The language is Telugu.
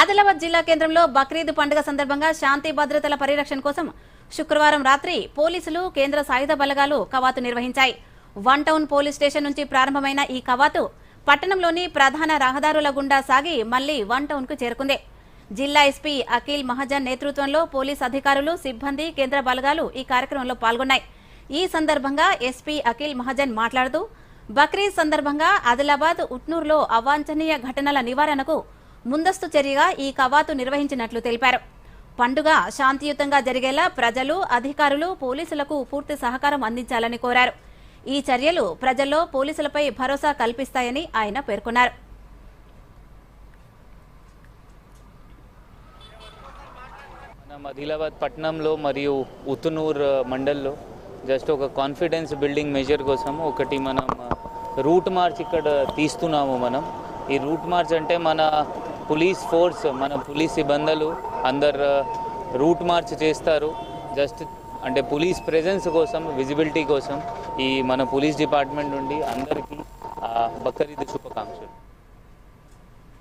ఆదిలాబాద్ జిల్లా కేంద్రంలో బక్రీద్ పండుగ సందర్భంగా శాంతి భద్రతల పరిరక్షణ కోసం శుక్రవారం రాత్రి పోలీసులు కేంద్ర సాయుధ బలగాలు కవాతు నిర్వహించాయి. వన్ టౌన్ పోలీస్ స్టేషన్ నుంచి ప్రారంభమైన ఈ కవాతు పట్టణంలోని ప్రధాన రహదారుల గుండా సాగి మళ్ళీ వన్ టౌన్కు చేరుకుంది. జిల్లా ఎస్పీ అఖిల్ మహాజన్ నేతృత్వంలో పోలీస్ అధికారులు సిబ్బంది కేంద్ర బలగాలు ఈ కార్యక్రమంలో పాల్గొన్నాయి. ఈ సందర్భంగా ఎస్పీ అఖిల్ మహాజన్ మాట్లాడుతూ బక్రీద్ సందర్భంగా ఆదిలాబాద్ ఉట్నూరులో అవాంఛనీయ ఘటనల నివారణకు ముందస్తు చర్యగా ఈ కవాతు నిర్వహించినట్లు తెలిపారు. పండుగ శాంతియుతంగా జరిగేలా ప్రజలు అధికారులు పోలీసులకు పూర్తి సహకారం అందించాలని కోరారు. ఈ చర్యలు ప్రజల్లో పోలీసులపై భరోసా కల్పిస్తాయని ఆయన పేర్కొన్నారు. మనం ఆదిలాబాద్ పట్టణంలో మరియు ఉతునూర్ మండల్లో జస్ట్ ఒక కాన్ఫిడెన్స్ బిల్డింగ్ మెజర్ కోసం ఒకటి మనం రూట్ మార్చ్ ఇక్కడ తీస్తున్నాము మనం. ఈ రూట్ మార్చ్ అంటే మన పోలీస్ ఫోర్స్ మన పోలీస్ సిబ్బందులు అందరు రూట్ మార్చ్ చేస్తారు. జస్ట్ అంటే పోలీస్ ప్రెజెన్స్ కోసం విజిబిలిటీ కోసం ఈ మన పోలీస్ డిపార్ట్మెంట్ నుండి అందరికీ బక్రీద్ శుభాకాంక్షలు.